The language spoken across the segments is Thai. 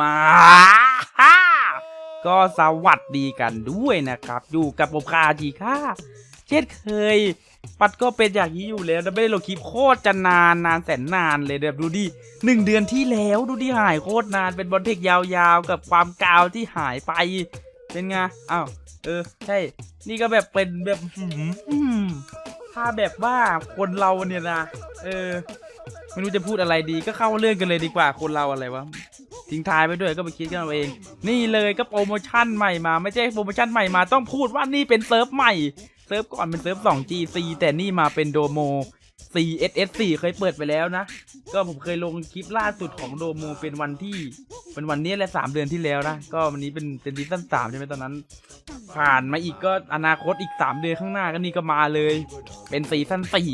มาก็สวัสดีกันด้วยนะครับ อยู่กับผมคาจีค่ะเช่นเคย ปัดก็เป็นอย่างนี้อยู่แล้วไม่ได้ลงคลิปโคตรจะนานนานแสนนานเลยแบบดูดิหนึ่งเดือนที่แล้วดูดิหายโคตรนานเป็นบอลเทคยาวๆ กับความกาวที่หายไป เป็นไงอ้าวเออใช่ นี่ก็แบบเป็นแบบถ้าแบบว่าคนเราเนี่ยนะ เออ ไม่รู้จะพูดอะไรดีก็เข้าเรื่องกันเลยดีกว่าคนเราอะไรวะทิ้งท้ายไปด้วยก็ไปคิดกันเอาเอง นี่เลยก็โปรโมชั่นใหม่มา ไม่ใช่โปรโมชั่นใหม่มาต้องพูดว่านี่เป็นเซิร์ฟใหม่เซิร์ฟก่อนเป็นเซิร์ฟ 2GC แต่นี่มาเป็นโดโม 4SS4 เคยเปิดไปแล้วนะ ก็ผมเคยลงคลิปล่าสุดของโดโมเป็นวันที่ เป็นวันนี้แหละสามเดือนที่แล้วนะ ก็วันนี้เป็นเป็นซีซั่นสามใช่ไหมตอนนั้น ผ่านมาอีกก็อนาคตอีกสามเดือนข้างหน้าก็นี่ก็มาเลย เป็นซีซั่นสี่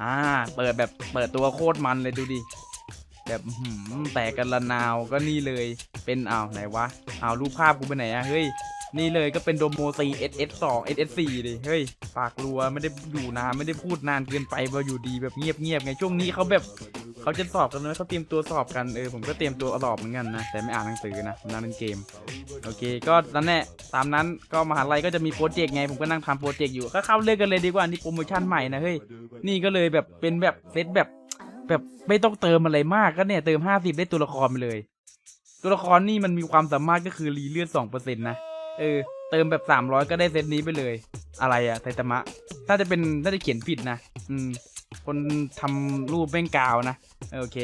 อ่า เปิดแบบเปิดตัวโคตรมันเลยดูดิ แบบแตกกันละนาวก็นี่เลย เป็นอ้าวไหนวะอ้าวรูปภาพกูไปไหนอะเฮ้ย นี่เลยก็เป็นโดโมซี SS 2 SS 4 ดิเฮ้ย ปากรัวไม่ได้อยู่นานไม่ได้พูดนานเกินไปมาอยู่ดีแบบเงียบๆไงช่วงนี้เขาแบบเขาจะสอบกันเลยเขาเตรียมตัวสอบกันเออผมก็เตรียมตัวสอบเหมือนกันนะแต่ไม่อ่านหนังสือนะนั่งเล่นเกมโอเค ก็นั่นแหละตามนั้นก็มหาลัยก็จะมีโปรเจกต์ไงผมก็นั่งทำโปรเจกต์อยู่ก็เข้าเรื่องกันเลยดีกว่านี่โปรโมชั่นใหม่นะเฮ้ยนี่ก็เลยแบบเป็นแบบเซตแบบแบบไม่ต้องเติมอะไรมากก็เนี่ยเติมห้าสิบได้ตัวละครไปเลย ตัวละครนี่มันมีความสามารถก็คือรีเลือดสองเปอร์เซ็นต์นะ เออ เติมแบบสามร้อยก็ได้เซตนี้ไปเลย อะไรอะไทตามะน่าจะเป็นน่าจะเขียนผิดนะ อืม คนทำรูปแม่งกาวนะ โอเค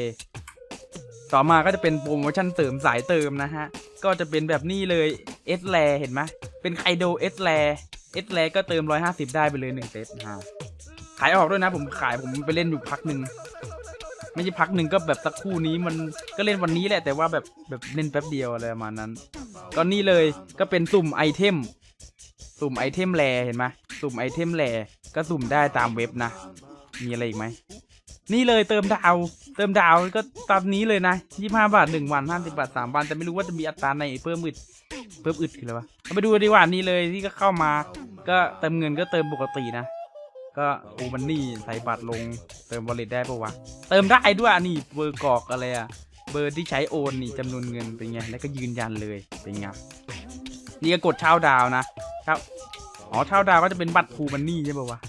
ต่อมาก็จะเป็นโปรโมชั่นเสริมสายเติมนะฮะ ก็จะเป็นแบบนี้เลยเอสแลเห็นไหมเป็นไคโดเอสแลเอสแลก็เติม150ได้ไปเลย1เซตนะฮะขายออกด้วยนะ ผมขายผมไปเล่นอยู่พักหนึ่งไม่ใช่พักหนึ่งก็แบบสักคู่นี้มันก็เล่นวันนี้แหละแต่ว่าแบบแบบเล่นแป๊บเดียวอะไรประมาณนั้น ก็นี่เลยก็เป็นสุ่มไอเทม สุ่มไอเทมแลเห็นไหมสุ่มไอเทมแลก็สุ่มได้ตามเว็บนะ มีอะไรอีกไหม นี่เลยเติมดาว เติมดาวก็ตามนี้เลยนะยี่ห้าบาทหนึ่งวันห้าสิบาทสามวันแต่ไม่รู้ว่าจะมีอัตราในเพิ่มอึดเพิ่มอึดคืออะไรวะเอาไปดูดีกว่านี่เลยที่ก็เข้ามา ก็เติมเงินก็เติมปกตินะก็โอมันนี่ใส่บัตรลงเติมวอลเล็ตได้ปะวะ เติมได้ด้วยนี่เบอร์กอกอะไรอะ เบอร์ที่ใช้โอนนี่จำนวนเงินเป็นไงแล้วก็ยืนยันเลยเป็นไงนี่ก็กดเช่าดาวนะครับอ๋อเช่าดาวก็จะเป็นบัตรทูมันนี่ใช่ปะวะ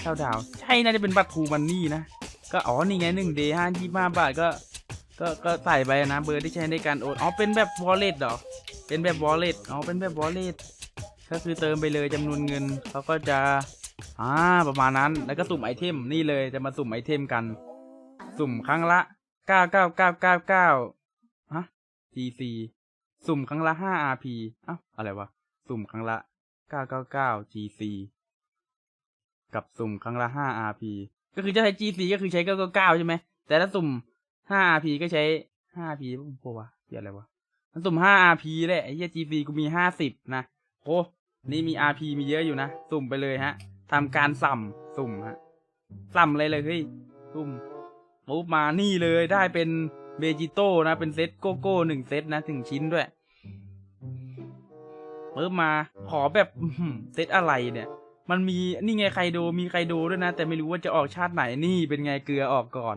เช่าดาว ใช่น่าจะเป็นบัตรทูมันนี่นะก็อ๋อนี่ไงหนึ่งเดย์ห้ายี่ห้าบาทก็ก็ก็ใส่ไปนะเบอร์ที่ใช้ในการโอนอ๋อเป็นแบบ wallet เหรอเป็นแบบ wallet อ๋อเป็นแบบ wallet ก็คือเติมไปเลยจำนวนเงินเขาก็จะอ่าประมาณนั้นแล้วก็สุ่มไอเทมนี่เลยจะมาสุ่มไอเทมกัน สุ่มครั้งละ เก้าเก้าเก้าเก้าเก้าฮะ GC สุ่มครั้งละห้า RP อ้าวอะไรวะ สุ่มครั้งละเก้าเก้าเก้า GC กับสุ่มครั้งละห้า RP ก็คือจะใช้ GC ก็คือใช้เก้าเก้าเก้าใช่ไหม แต่ถ้าสุ่มห้า RP ก็ใช้ห้า RP ปะวะเดี๋ยวอะไรวะมันสุ่มห้า RP แหละไอ้เหี้ย GC กูมีห้าสิบนะโอ้นี่มี RP มีเยอะอยู่นะ สุ่มไปเลยฮะทำการสั่มสุ่มฮะสั่มอะไรเลยเฮ้ยสุ่ม ปุ๊บมานี่เลยได้เป็นเบจิโต้นะ เป็นเซตโกโก้หนึ่งเซตนะถึงชิ้นด้วยปุ๊บมาขอแบบเซตอะไรเนี่ย มันมีนี่ไงไคโดมีไคโดด้วยนะ แต่ไม่รู้ว่าจะออกชาติไหนนี่เป็นไงเกลือออกก่อน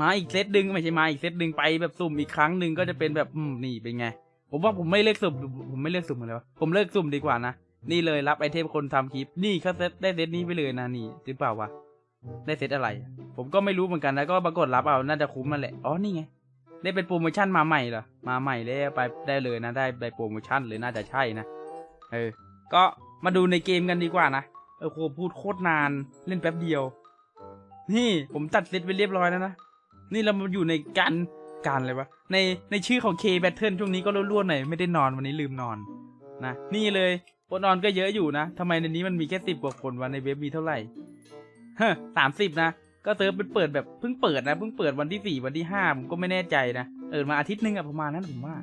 มาอีกเซตดึงไม่ใช่มาอีกเซตดึงไปแบบสุ่มอีกครั้งหนึ่งก็จะเป็นแบบอืมนี่เป็นไง ผมว่าผมไม่เลิกสุ่มผมไม่เลิกสุ่มเลยวะผมเลิกสุ่มดีกว่านะนี่เลยรับไอเทมคนทำคลิป นี่เขาเซตได้เซตนี้ไปเลยนะนี่หรือเปล่าวะ ได้เซตอะไร ผมก็ไม่รู้เหมือนกันนะก็ปรากฏรับเอาน่าจะคุ้มมาแหละอ๋อนี่ไงได้เป็นโปรโมชั่นมาใหม่เหรอมาใหม่แล้วไปได้เลยนะได้ไปโปรโมชั่นเลยน่าจะใช่นะเออก็มาดูในเกมกันดีกว่านะเออโคพูดโคตรนานเล่นแป๊บเดียว นี่ผมตัดเซตไปเรียบร้อยแล้วนะนี่เรามาอยู่ในการการอะไรวะในในชื่อของ K Battle ช่วงนี้ก็ร่วนๆหน่อยไม่ได้นอนวันนี้ลืมนอนนะนี่เลยคนนอนก็เยอะอยู่นะทำไมในนี้มันมีแค่สิบกว่าคนวันในเว็บมีเท่าไหร่ สามสิบนะ ก็เซิร์ฟเป็นเปิดแบบเพิ่งเปิดนะเพิ่งเปิดวันที่สี่วันที่ห้าผมก็ไม่แน่ใจนะเออมาอาทิตย์หนึงอะประมาณนั้นผมว่า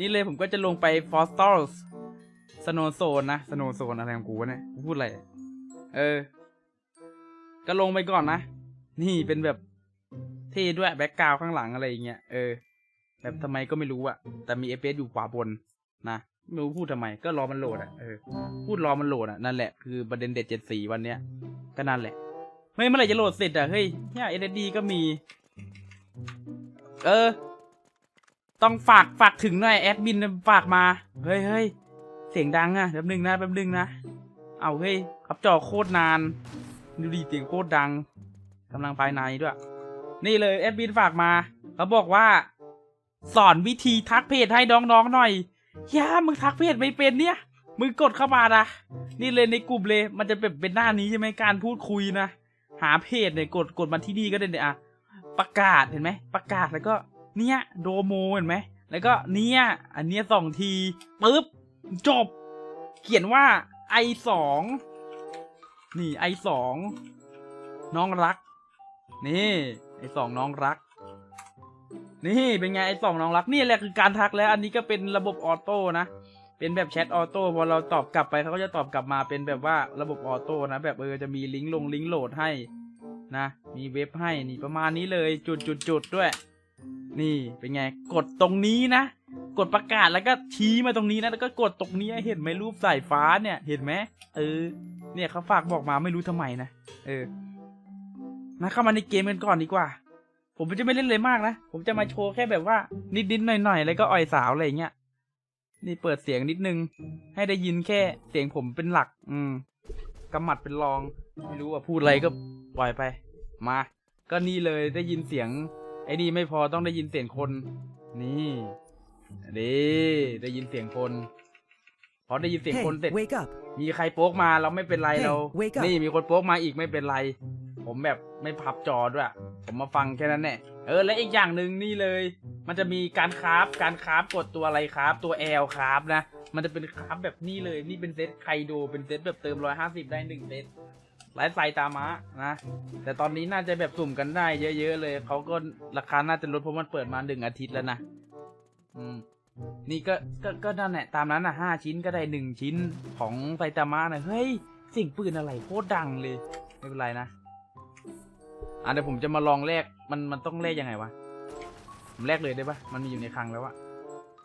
นี่เลยผมก็จะลงไป f o s t e r s Snow Zone นะ Snow Zone อะไรของกูวะเนี่ยพูดอะไรเออ ก็ลงไปก่อนนะ นี่เป็นแบบเท่ด้วยแบ็กกราวข้างหลังอะไรอย่างเงี้ยเออ แบบทำไมก็ไม่รู้อะแต่มีเอฟเอยู่ขวาบนนะ ไม่รู้พูดทำไม ก็รอมันโหลดอะเออพูดรอมันโหลดอะนั่นแหละคือประเด็นเด็ดเจ็ดสีวันเนี้ยก็นั่นแหละเฮ้ยเมื่อไหร่จะโหลดเสร็จอะเฮ้ยเนี่ยเอสดีก็มี เออ ต้องฝากฝากถึงหน่อยแอดมินฝากมา เฮ้ยเฮ้ยเสียงดังอะแป๊บนึงนะแป๊บนึงนะเอาเฮ้ยขับจอโคตรนานดูดีเสียงโคตรดังกำลังภายในด้วย นี่เลยแอดมินฝากมาเขาบอกว่า สอนวิธีทักเพจให้น้องๆหน่อย ย่ามึงทักเพจไม่เป็นเนี่ย มึงกดเข้ามานะ นี่เลยในกลุ่มเลย มันจะเป็นเป็นหน้านี้ใช่ไหมการพูดคุยนะ หาเพจเนี่ยกดกดมาที่นี่ก็ได้เนี่ยอะประกาศเห็นไหม ประกาศแล้วก็เนี่ยโดโมเห็นไหม แล้วก็เนี่ยอันเนี้ยสองทีปุ๊บจบ เขียนว่าไอสองนี่ไอสองน้องรัก นี่ไอสองน้องรัก นี่เป็นไงไอสองน้องรักนี่แหละคือการทักแล้ว อันนี้ก็เป็นระบบออโต้นะเป็นแบบแชทออโต้พอเราตอบกลับไปเขาก็จะตอบกลับมาเป็นแบบว่าระบบออโต้นะแบบเออจะมีลิงก์ลงลิงก์โหลดให้นะมีเว็บให้นี่ประมาณนี้เลยจุดจุดจุดด้วย นี่เป็นไงกดตรงนี้นะ กดประกาศแล้วก็ชี้มาตรงนี้นะแล้วก็กดตรงนี้เห็นไหมรูปสายฟ้าเนี่ยเห็นไหมเออ เนี่ยเขาฝากบอกมาไม่รู้ทำไมนะเออนะเข้ามาในเกมกันก่อนดีกว่า ผมจะไม่เล่นเลยมากนะ ผมจะมาโชว์แค่แบบว่า นิดๆหน่อยๆ แล้วก็อ่อยสาวอะไรอย่างเงี้ย นี่เปิดเสียงนิดนึง ให้ได้ยินแค่เสียงผมเป็นหลัก อืมกำหมัดเป็นรอง ไม่รู้ว่าพูดอะไรก็ปล่อยไป มา ก็นี่เลยได้ยินเสียง ไอ้นี่ไม่พอต้องได้ยินเสียงคน นี่ดีได้ยินเสียงคนพอได้ยินเสียง Hey, คนเสร็จ wake up. มีใครโป๊กมาเราไม่เป็นไร Hey, เรา wake up นี่มีคนโป๊กมาอีกไม่เป็นไร ผมแบบไม่พับจอด้วย ผมมาฟังแค่นั้นแหละเออและอีกอย่างหนึ่งนี่เลย มันจะมีการคราฟการคราฟกดตัวอะไรคราฟตัวแอลคราฟนะมันจะเป็นคราฟแบบนี้เลยนี่เป็นเซตไคโดเป็นเซตแบบเติมร้อยห้าสิบได้หนึ่งเซตไลฟ์ไซตามะนะ แต่ตอนนี้น่าจะแบบสุ่มกันได้เยอะๆเลยเขาก็ราคาน่าจะลดเพราะมันเปิดมาหนึ่งอาทิตย์แล้วนะอืมนี่ก็ก็ก็นั่นแหละตามนั้นนะห้าชิ้นก็ได้หนึ่งชิ้นของไซตามะนะเฮ้ยสิ่งปืนอะไรโคตรดังเลย ไม่เป็นไรนะ อะเดี๋ยวผมจะมาลองแลกมันมันต้องแลกยังไงวะผมแลกเลยได้ปะมันมีอยู่ในคลังแล้วอะ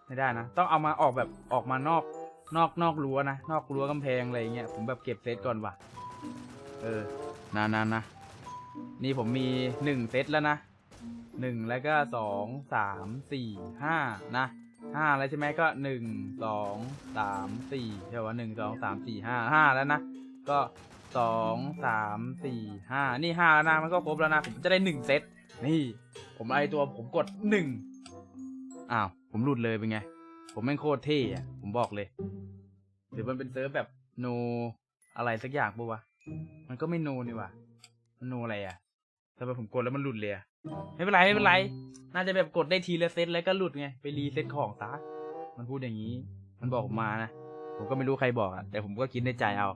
ไม่ได้นะ ต้องเอามาออกแบบออกมานอกนอกนอกรั้วนะ นอกรั้วกำแพงอะไรเงี้ยผมแบบเก็บเซตก่อนว่ะ เออนานๆนะนี่ผมมีหนึ่งเซตแล้วนะหนึ่งแล้วก็สองสามสี่ห้านะห้าแล้วใช่ไหมก็หนึ่งสองสามสี่ใช่ป่ะหนึ่งสองสามสี่ห้าห้าแล้วนะ ก็ สองสามสี่ห้านี่ห้าแล้วนะมันก็ครบแล้วนะผมจะได้หนึ่งเซตนี่ ผมไอตัวผมกดหนึ่งอ้าวผมหลุดเลยเป็นไง ผมแม่งโคตรเท่อะผมบอกเลยหรือมันเป็นเซิร์ฟแบบโนอะไรสักอย่างปะวะมันก็ไม่โนนี่วะมันโนอะไรอะทำไมผมกดแล้วมันหลุดเลยไม่เป็นไรไม่เป็นไร น่าจะแบบกดได้ทีละเซตแล้วก็หลุดไงไปรีเซ็ตของซะมันพูดอย่างนี้ มันบอกผมมานะผมก็ไม่รู้ใครบอกอะแต่ผมก็คิดในใจเอา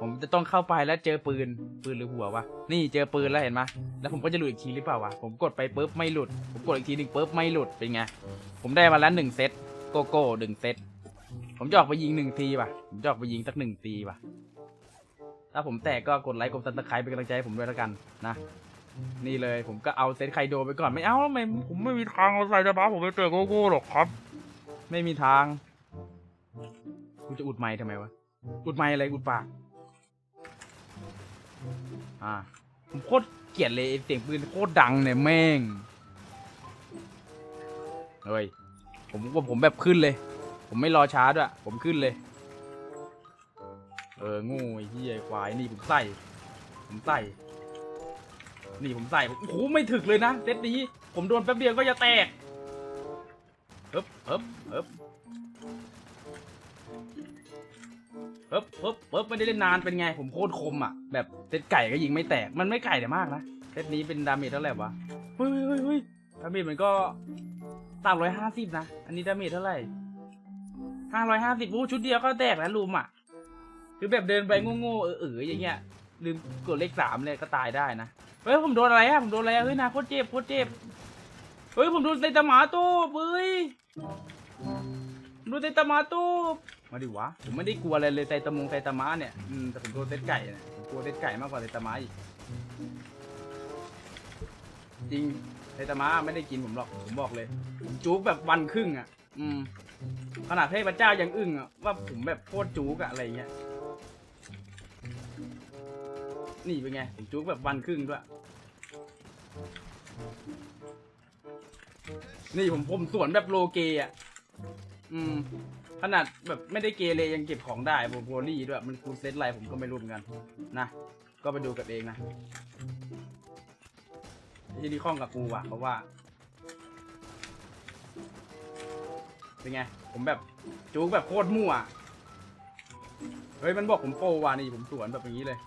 ผมจะต้องเข้าไปแล้วเจอปืน ปืนหรือหัววะ นี่เจอปืนแล้วเห็นไหมแล้วผมก็จะหลุดอีกทีหรือเปล่าวะ ผมกดไปปุ๊บไม่หลุด ผมกดอีกทีหนึ่งปุ๊บไม่หลุด เป็นไง ผมได้มาแล้วหนึ่งเซต โกโก้หนึ่งเซต ผมจะออกไปยิงหนึ่งทีว่ะ ผมจะออกไปยิงสักหนึ่งทีว่ะ ถ้าผมแตกก็กดไลค์กดซับสไครป์เป็นกำลังใจให้ผมด้วยแล้วกันนะ นี่เลยผมก็เอาเซตไคโดไปก่อน ไม่เอาทำไมผมไม่มีทางเอาใส่จะบ้าผมไปเจอโกโก้หรอกครับ ไม่มีทางกูจะอุดไม้ทำไมวะ อุดไม้อะไรอุดปาก อ่าผมโคตรเกลียดเลยเสียงปืนโคตรดังเนี่ยแม่งเฮ้ยผมว่าผมแบบขึ้นเลย ผมไม่รอช้าด้วยผมขึ้นเลย เอองูไอ้เหี้ยควายนี่ผมใส่ ผมใส่ นี่ผมใส่ผมโอ้โหไม่ถึกเลยนะเซตนี้ ผมโดนแป๊บเดียวก็จะแตกเอ๊บเอ๊บเอ๊บ เอ๊บเอ๊บเอ๊บไม่ได้เล่นนานเป็นไงผมโคตรคมอะแบบเซตไก่ก็ยิงไม่แตกมันไม่ไก่แต่มากนะเซตนี้เป็นดาเมจเท่าไหร่วะเฮ้ยเฮ้ยเฮ้ยดาเมจมันก็สามร้อยห้าสิบนะอันนี้ดาเมจเท่าไหร่ห้าร้อยห้าสิบโอ้ชุดเดียวก็แตกแล้วลุมอะคือแบบเดินไปโง่ๆเออๆอย่างเงี้ยลืมกดเลขสามเลยก็ตายได้นะเฮ้ยผมโดนอะไรอะผมโดนอะไรอะเฮ้ยนาโคตรเจ็บโคตรเจ็บเฮ้ยผมโดนไซตามะตู้เฮ้ยผมโดนไซตามะตู้มาดิวะผมไม่ได้กลัวอะไรเลยไซตามงไซตามะเนี่ยอืมแต่ผมโดนเซตไก่เนี่ยผมกลัวเซตไก่มากกว่าไซตามะอีกจริงไซตามะไม่ได้กินผมหรอกผมบอกเลยผมจุกแบบวันครึ่งอะ อืม ขนาดเทพเจ้ายังอึ้งอะว่าผมแบบโคตรจุกอะอะไรเงี้ยนี่เป็นไงผมจุกแบบวันครึ่งด้วยนี่ผมผมสวนแบบโลเกอะ อืม ขนาดแบบไม่ได้เกเรยังเก็บของได้โบโบลี่ด้วย มันคูณเซตอะไรผมก็ไม่รู้เหมือนกัน นะ ก็ไปดูกันเองนะที่นี่ข้องกับกูว่ะเพราะว่า เป็นไง ผมแบบจูกแบบโคตรมั่ว เฮ้ย มันบอกผมโปว่ะนี่ผมสวนแบบอย่างนี้เลย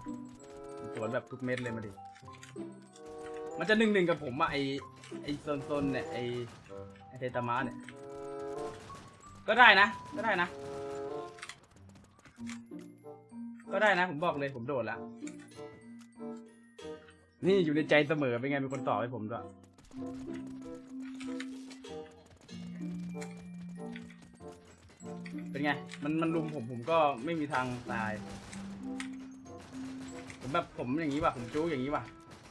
สวนแบบทุกเม็ดเลยมาดิ มันจะหนึ่งหนึ่งกับผมอะไอไอโซนโซนเนี่ยไอไอเทตามะเนี่ย ก็ได้นะ ก็ได้นะ ก็ได้นะ ผมบอกเลยผมโดดละ นี่อยู่ในใจเสมอเป็นไงเป็นคนตอบให้ผมด้วยเป็นไง มันมันลุมผมผมก็ไม่มีทางตาย ผมแบบผมอย่างนี้ว่ะ ผมจู้อย่างนี้ว่ะ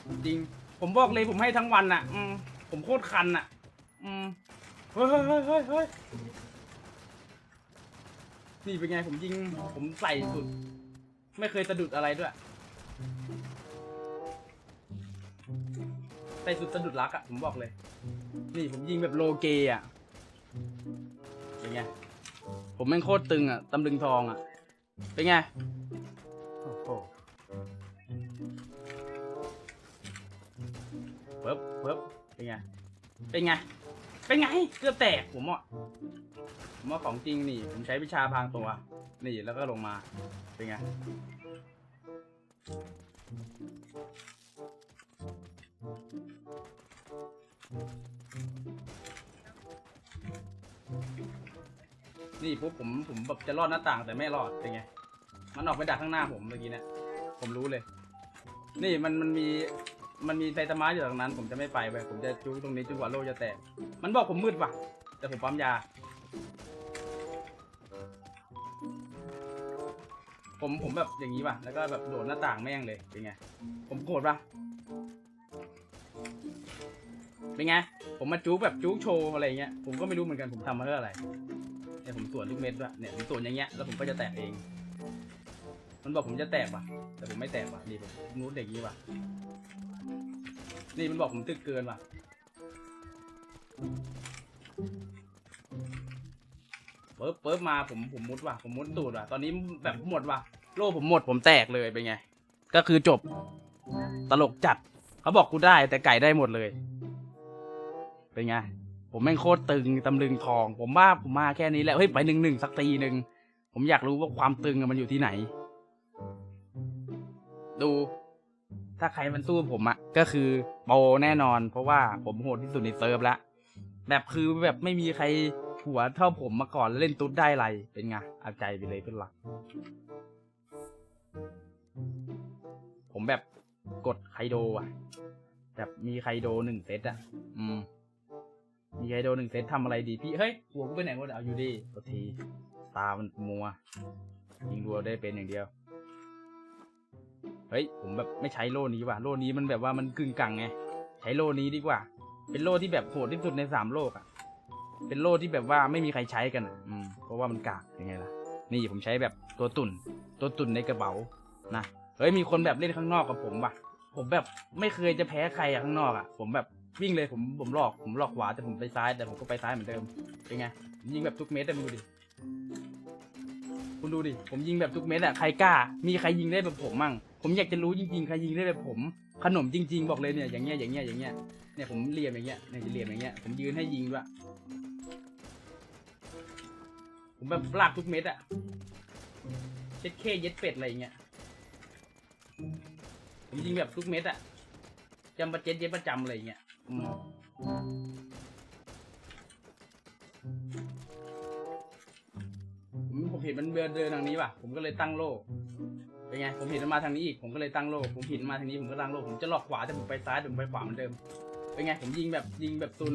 จริง ผมบอกเลยผมให้ทั้งวันอะ อืมผมโคตรคันอะ อืมเฮ้ยเฮ้ยเฮ้ยเฮ้ยเฮ้ย นี่เป็นไงผมยิง ผมใส่สุด ไม่เคยสะดุดอะไรด้วย ใส่สุดสะดุดรักอะผมบอกเลย นี่ผมยิงแบบโลเกอะเป็นไง ผมแม่งโคตรตึงอะตำลึงทองอะเป็นไง โอ้โหเปิ๊บเปิ๊บเป็นไง เป็นไง เป็นไง เกือบแตกผมอะ ผมว่าของจริงนี่ผมใช้วิชาพรางตัว นี่แล้วก็ลงมา เป็นไง นี่ปุ๊บผมผมแบบจะรอดหน้าต่างแต่ไม่รอด เป็นไง มันออกไปดักข้างหน้าผมเมื่อกี้เนะผมรู้เลย นี่มันมันมีมันมีไซตามะอยู่ตรงนั้น ผมจะไม่ไปไปผมจะจู้ตรงนี้จนกว่าโลกจะแตก มันบอกผมมืดว่ะ แต่ผมปั๊มยา ผมผมแบบอย่างนี้ว่ะ แล้วก็แบบโดดหน้าต่างแม่งเลย เป็นไง ผมโกรธป่ะ เป็นไง ผมมาจู๊แบบจู๊โชว์อะไรเงี้ย ผมก็ไม่รู้เหมือนกันผมทำมาเพื่ออะไรเนี่ยผมสวนทุกเม็ดด้วยเนี่ยผมสวนอย่างเงี้ย แล้วผมก็จะแตกเอง มันบอกผมจะแตกว่ะ แต่ผมไม่แตกว่ะ นี่ผมนูดอย่างนี้ว่ะ นี่มันบอกผมตึกเกินว่ะ เปิบเปิบมาผมผมมุดว่ะผมมุดตูดว่ะตอนนี้แบบหมดว่ะโล่ผมหมดผมแตกเลยเป็นไง ก็คือจบตลกจัดเขาบอกกูได้แต่ไก่ได้หมดเลย เป็นไง ผมแม่งโคตรตึงตำลึงทอง ผมว่าผมมาแค่นี้แหละเฮ้ยไปหนึ่งหนึ่งสักตีหนึ่งผมอยากรู้ว่าความตึงอะมันอยู่ที่ไหน ดู ถ้าใครมันสู้ผมอะก็คือโปรแน่นอน เพราะว่าผมโหดที่สุดในเซิร์ฟละแบบคือแบบไม่มีใคร หัวเท่าผมมาก่อนเล่นตุ๊ดได้ไรเป็นไงเอาใจไปเลยเพื่อนรัก ผมแบบกดไคโดอะแบบมีไคโดหนึ่งเซตอะ อืม มีไคโดหนึ่งเซตทำอะไรดีพี่ เฮ้ยหัวกูไปไหนวะเอาอยู่ดีตัวที ตามันมัว ยิงรัวได้เป็นอย่างเดียว เฮ้ย ผมแบบไม่ใช้โล่นี้ว่ะ โล่นี้มันแบบว่ามันกึ่งกลางไง ใช้โล่นี้ดีกว่า เป็นโล่ที่แบบโหดที่สุดในสามโลกอะ เป็นโล่ที่แบบว่าไม่มีใครใช้กันอะอืมเพราะว่ามันกากยังไงล่ะ นี่ผมใช้แบบตัวตุ่น ตัวตุ่นในกระเป๋านะเฮ้ยมีคนแบบเล่นข้างนอกกับผมว่ะ ผมแบบไม่เคยจะแพ้ใครอะข้างนอกอะผมแบบวิ่งเลยผมผมหลอกผมหลอกขวาแต่ผมไปซ้ายแต่ผมก็ไปซ้ายเหมือนเดิมเป็นไงผมยิงแบบทุกเม็ดแต่มึงดูดิคุณดูดิผมยิงแบบทุกเม็ดอะใครกล้า มีใครยิงได้แบบผมมั่ง ผมอยากจะรู้จริงๆใครยิงได้แบบผม ขนมจริง ๆ บอกเลยเนี่ยอย่างเงี้ยอย่างเงี้ยอย่างเงี้ยเนี่ยผมเหลี่ยมอย่างเงี้ยเนี่ยจะเหลี่ยมอย่างเงี้ยผมยืนให้ยิงด้วย ผมแบบลากทุกเม็ดอะเช็ดเคเย็ดเป็ดอะไรอย่างเงี้ยผมยิงแบบทุกเม็ดอะจำประเจ็ดเย็ดประจำอะไรอย่างเงี้ยอืมผมผมเห็นมันเดินเดินทางนี้ว่ะ ผมก็เลยตั้งโล่เป็นไง ผมเห็นมันมาทางนี้อีก ผมก็เลยตั้งโล่ ผมเห็นมันมาทางนี้ผมก็ตั้งโล่ ผมจะหลอกขวาแต่ผมไปซ้ายแต่ผมไปขวาเหมือนเดิม เป็นไง ผมยิงแบบยิงแบบซุน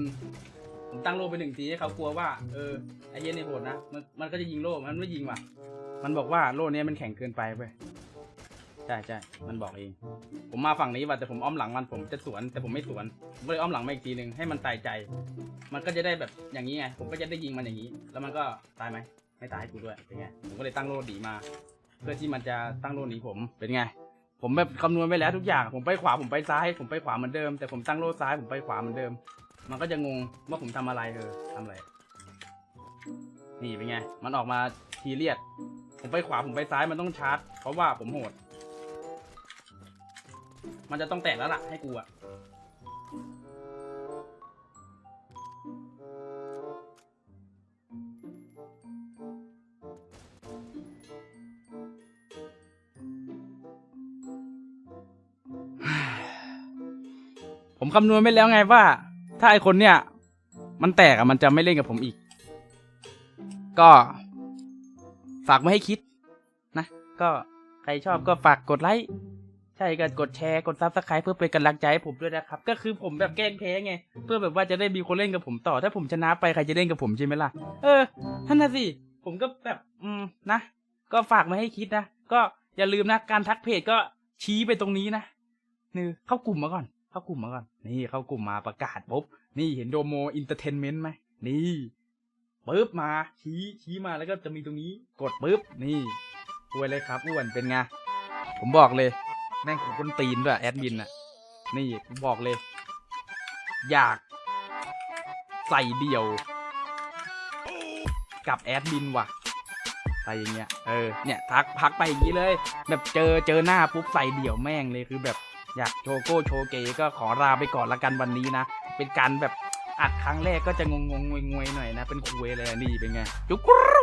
ผมตั้งโล่ไปหนึ่งทีให้เขากลัวว่า เออไอเย็นในโหดนะมันมันก็จะยิงโล่มันไม่ยิงว่ะ มันบอกว่าโล่เนี้ยมันแข็งเกินไปเว้ยใช่ใช่มันบอกเอง ผมมาฝั่งนี้ว่ะแต่ผมอ้อมหลังมันผมจะสวนแต่ผมไม่สวนผมเลยอ้อมหลังมาอีกทีหนึ่งให้มันตายใจ มันก็จะได้แบบอย่างนี้ไงผมก็จะได้ยิงมันอย่างนี้ แล้วมันก็ตายไหมไม่ตายให้กูด้วยเป็นไงผมก็เลยตั้งโล่ดีมา เพื่อที่มันจะตั้งโล่หนีผมเป็นไง ผมแบบคำนวณไปแล้วทุกอย่าง ผมไปขวาผมไปซ้าย ผมไปขวาเหมือนเดิมแต่ผมตั้งโล่ซ้ายผมไปขวาเหมือนเดิม มันก็จะงงว่าผมทำอะไรเออทำอะไร นี่เป็นไง มันออกมาทีเรียด ผมไปขวาผมไปซ้ายมันต้องชาร์จ เพราะว่าผมโหด มันจะต้องแตกแล้วล่ะให้กูอะผมคำนวณไปแล้วไงว่า ถ้าไอคนเนี่ย มันแตกอะมันจะไม่เล่นกับผมอีก ก็ ฝากไม่ให้คิด นะ ก็ใครชอบก็ฝากกดไลค์ ใช่ก็กดแชร์ กดซับสไครป์เพื่อเป็นกำลังใจให้ผมด้วยนะครับ ก็คือผมแบบแกล้งแพ้ไง เพื่อแบบว่าจะได้มีคนเล่นกับผมต่อ ถ้าผมชนะไปใครจะเล่นกับผมใช่ไหมล่ะ เออท่านน่ะสิ ผมก็แบบ อืม นะ ก็ฝากมาให้คิดนะ ก็อย่าลืมนะ การทักเพจก็ชี้ไปตรงนี้นะนี่เข้ากลุ่มมาก่อน เข้ากลุ่มมาก่อน นี่เข้ากลุ่มมาประกาศปุ๊บ นี่เห็นโดโมอินเตอร์เทนเมนต์ไหม นี่ปุ๊บมา ชี้ชี้มาแล้วก็จะมีตรงนี้ กดปุ๊บ นี่อวยเลยครับอ้วนเป็นไง ผมบอกเลย แม่งของคนตีนด้วยแอดมินอะนี่ผมบอกเลย อยาก ใส่เดี่ยว กับแอดมินว่ะไปอย่างเงี้ย เออ เนี่ยทักพักไปอย่างนี้เลย แบบเจอเจอหน้าปุ๊บใส่เดี่ยวแม่งเลยคือแบบ อยากโชโก้โชเกก็ขอลาไปก่อนละกันวันนี้นะ เป็นการแบบอัดครั้งแรกก็จะงงงงวยงวยหน่อยนะ เป็นคุยเลยอะนี่เป็นไงจุ๊กรู